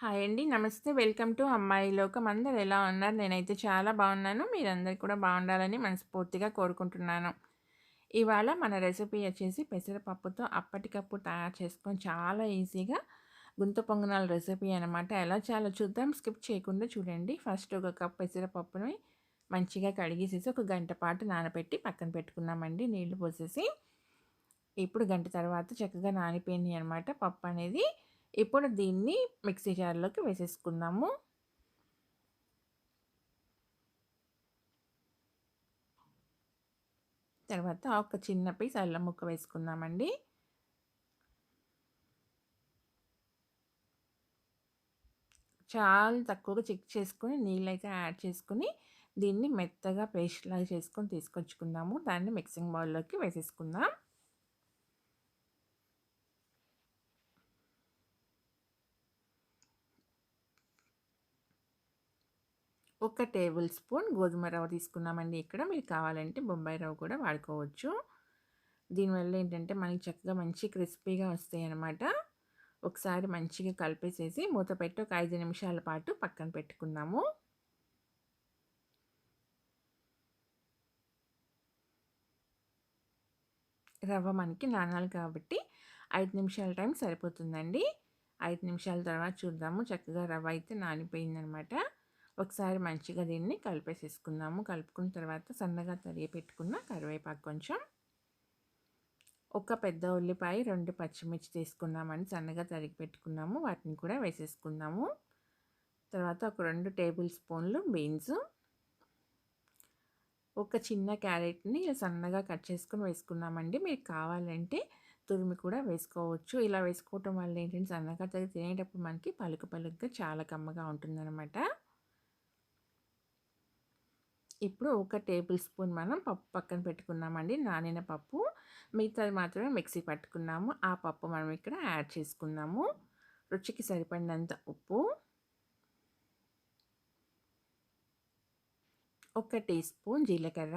Hi అండి. నమస్తే. Welcome to అమ్మాయి లోకం. అందరు ఎలా ఉన్నారు? నేనైతే చాలా బాగున్నాను. మీరందరు కూడా బాగుండాలని మనస్ఫూర్తిగా కోరుకుంటున్నాను. ఇవాళ మన రెసిపీ వచ్చేసి పెసరపప్పుతో అప్పటికప్పుడు తయారు చేసుకొని చాలా ఈజీగా గుంత పొంగనాల రెసిపీ అనమాట. ఎలా చాలా చూద్దాం. స్కిప్ చేయకుండా చూడండి. ఫస్ట్ ఒక కప్ పెసరపప్పుని మంచిగా కడిగేసేసి ఒక గంట పాటు నానబెట్టి పక్కన పెట్టుకున్నామండి నీళ్ళు పోసేసి. ఇప్పుడు గంట తర్వాత చక్కగా నానిపోయింది అనమాట పప్పు అనేది. ఇప్పుడు దీన్ని మిక్సీ జార్లోకి వేసేసుకుందాము. తర్వాత ఒక చిన్న పీస్ అల్లం ముక్క వేసుకుందామండి. చాలా తక్కువగా చెక్ చేసుకుని నీళ్ళు అయితే యాడ్ చేసుకొని దీన్ని మెత్తగా పేస్ట్ లాగా చేసుకొని తీసుకొచ్చుకుందాము. దాన్ని మిక్సింగ్ బౌల్లోకి వేసేసుకుందాం. ఒక టేబుల్ స్పూన్ గోధుమ రవ్వ తీసుకున్నామండి ఇక్కడ. మీరు కావాలంటే బొంబాయి రవ్వ కూడా వాడుకోవచ్చు. దీనివల్ల ఏంటంటే మనకి చక్కగా మంచి క్రిస్పీగా వస్తాయి అన్నమాట ఒకసారి మంచిగా కలిపేసేసి మూత పెట్టి ఒక ఐదు నిమిషాల పాటు పక్కన పెట్టుకుందాము. రవ్వ మనకి నానాలి కాబట్టి ఐదు నిమిషాల టైం సరిపోతుందండి. ఐదు నిమిషాల తర్వాత చూద్దాము. చక్కగా రవ్వ అయితే నానిపోయిందనమాట. ఒకసారి మంచిగా దీన్ని కలిపేసేసుకుందాము. కలుపుకున్న తర్వాత సన్నగా తరిగి పెట్టుకున్న కరివేపాకు కొంచెం, ఒక పెద్ద ఉల్లిపాయ, రెండు పచ్చిమిర్చి తీసుకున్నామండి. సన్నగా తరిగి పెట్టుకున్నాము. వాటిని కూడా వేసేసుకుందాము. తర్వాత ఒక రెండు టేబుల్ స్పూన్లు బీన్స్, ఒక చిన్న క్యారెట్‌ని సన్నగా కట్ చేసుకొని వేసుకున్నామండి. మీకు కావాలంటే తురిమి కూడా వేసుకోవచ్చు. ఇలా వేసుకోవటం వల్ల ఏంటంటే సన్నగా తరిగి తినేటప్పుడు మనకి పలుకు పలుకుగా చాలా కమ్మగా ఉంటుందనమాట. ఇప్పుడు ఒక టేబుల్ స్పూన్ మనం పప్పు పక్కన పెట్టుకున్నామండి. నానిన పప్పు. మిగతాది మాత్రమే మిక్సీ పట్టుకున్నాము. ఆ పప్పు మనం ఇక్కడ యాడ్ చేసుకున్నాము రుచికి సరిపడినంత ఉప్పు, ఒక టీ స్పూన్ జీలకర్ర.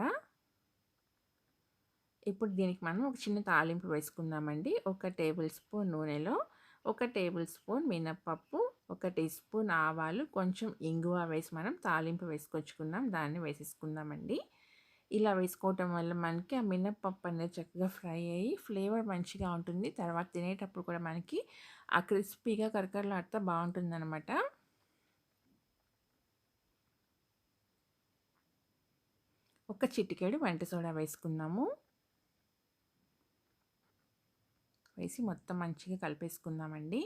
ఇప్పుడు దీనికి మనం ఒక చిన్న తాలింపు వేసుకుందామండి. ఒక టేబుల్ స్పూన్ నూనెలో ఒక టేబుల్ స్పూన్ మినప్పప్పు, ఒక టీ స్పూన్ ఆవాలు, కొంచెం ఇంగువ వేసి మనం తాలింపు వేసుకొచ్చుకుందాం. దాన్ని వేసేసుకుందామండి. ఇలా వేసుకోవటం వల్ల మనకి ఆ మినప్పప్పు అనేది చక్కగా ఫ్రై అయ్యి ఫ్లేవర్ మంచిగా ఉంటుంది. తర్వాత తినేటప్పుడు కూడా మనకి ఆ క్రిస్పీగా బాగుంటుంది అనమాట ఒక చిటికెడు వంట సోడా వేసుకుందాము. వేసి మొత్తం మంచిగా కలిపేసుకుందామండి.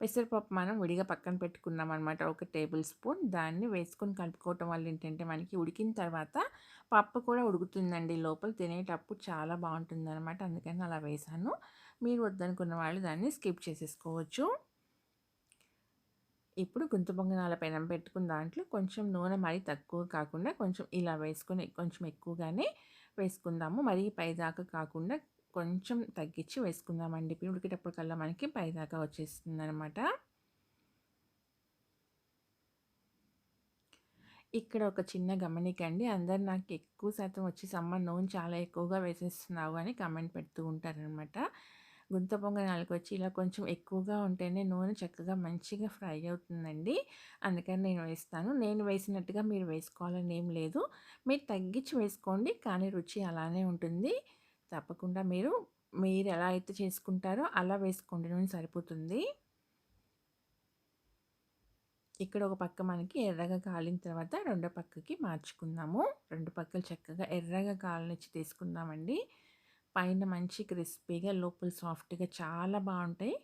పెసరపప్పు మనం విడిగా పక్కన పెట్టుకున్నాం అనమాట. ఒక టేబుల్ స్పూన్. దాన్ని వేసుకొని కలుపుకోవటం వల్ల ఏంటంటే మనకి ఉడికిన తర్వాత పప్పు కూడా ఉడుకుతుందండి లోపల. తినేటప్పుడు చాలా బాగుంటుందనమాట. అందుకని అలా వేసాను మీరు వద్దనుకున్న వాళ్ళు దాన్ని స్కిప్ చేసేసుకోవచ్చు. ఇప్పుడు గుంత పొంగనాల పెనం పెట్టుకున్న దాంట్లో కొంచెం నూనె మరీ తక్కువ కాకుండా కొంచెం ఇలా వేసుకొని కొంచెం ఎక్కువగానే వేసుకుందాము. మరీ పైదాకా కాకుండా కొంచెం తగ్గించి వేసుకుందామండి. ఉడికేటప్పటికల్లా మనకి పైదాకా వచ్చేస్తుందనమాట. ఇక్కడ ఒక చిన్న గమనిక అండి. అందరూ నాకు ఎక్కువ శాతం వచ్చి సమ్మ నూనె చాలా ఎక్కువగా వేసేస్తున్నావు అని కామెంట్ పెడుతూ ఉంటారనమాట. గుంత పొంగనాలకు వచ్చి ఇలా కొంచెం ఎక్కువగా ఉంటేనే నూనె చక్కగా మంచిగా ఫ్రై అవుతుందండి. అందుకని నేను వేస్తాను. నేను వేసినట్టుగా మీరు వేసుకోవాలని ఏం లేదు. మీరు తగ్గించి వేసుకోండి. కానీ రుచి అలానే ఉంటుంది. తప్పకుండా మీరు మీరు ఎలా అయితే చేసుకుంటారో అలా వేసుకోండి. నూనె సరిపోతుంది. ఇక్కడ ఒక పక్క మనకి ఎర్రగా కాలిన తర్వాత రెండో పక్కకి మార్చుకుందాము. రెండు పక్కలు చక్కగా ఎర్రగా కాలనిచ్చి తీసుకుందామండి. పైన మంచి క్రిస్పీగా లోపల సాఫ్ట్‌గా చాలా బాగుంటాయి.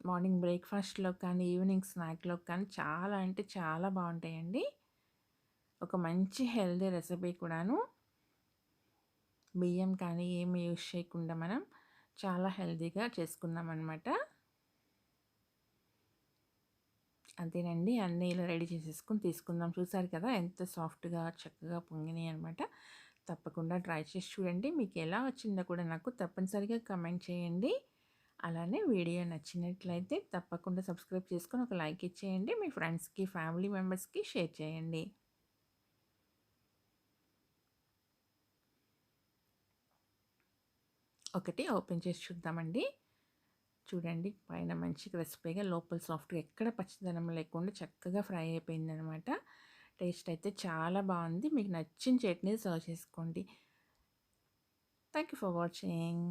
మార్నింగ్ బ్రేక్‌ఫాస్ట్‌లో కానీ, ఈవినింగ్ స్నాక్‌లో కానీ చాలా అంటే చాలా బాగుంటాయండి. ఒక మంచి హెల్తీ రెసిపీ కూడాను. బియ్యం కానీ ఏమి యూజ్ చేయకుండా మనం చాలా హెల్దీగా చేసుకున్నామనమాట. అంతేనండి. అన్నీ ఇలా రెడీ చేసేసుకుని తీసుకుందాం. చూసారు కదా ఎంత సాఫ్ట్‌గా చక్కగా పొంగినాయి అనమాట. తప్పకుండా ట్రై చేసి చూడండి. మీకు ఎలా వచ్చిందో కూడా నాకు తప్పనిసరిగా కమెంట్ చేయండి. అలానే వీడియో నచ్చినట్లయితే తప్పకుండా సబ్స్క్రైబ్ చేసుకొని ఒక లైక్ ఇచ్చేయండి. మీ ఫ్రెండ్స్‌కి, ఫ్యామిలీ మెంబర్స్‌కి షేర్ చేయండి. ఒకటి ఓపెన్ చేసి చూద్దామండి. చూడండి పైన మంచి క్రిస్పీగా లోపల సాఫ్ట్గా ఎక్కడ పచ్చదనం లేకుండా చక్కగా ఫ్రై అయిపోయిందనమాట టేస్ట్ అయితే చాలా బాగుంది. మీకు నచ్చిన చట్నీ సర్వ్ చేసుకోండి. Thank you for watching.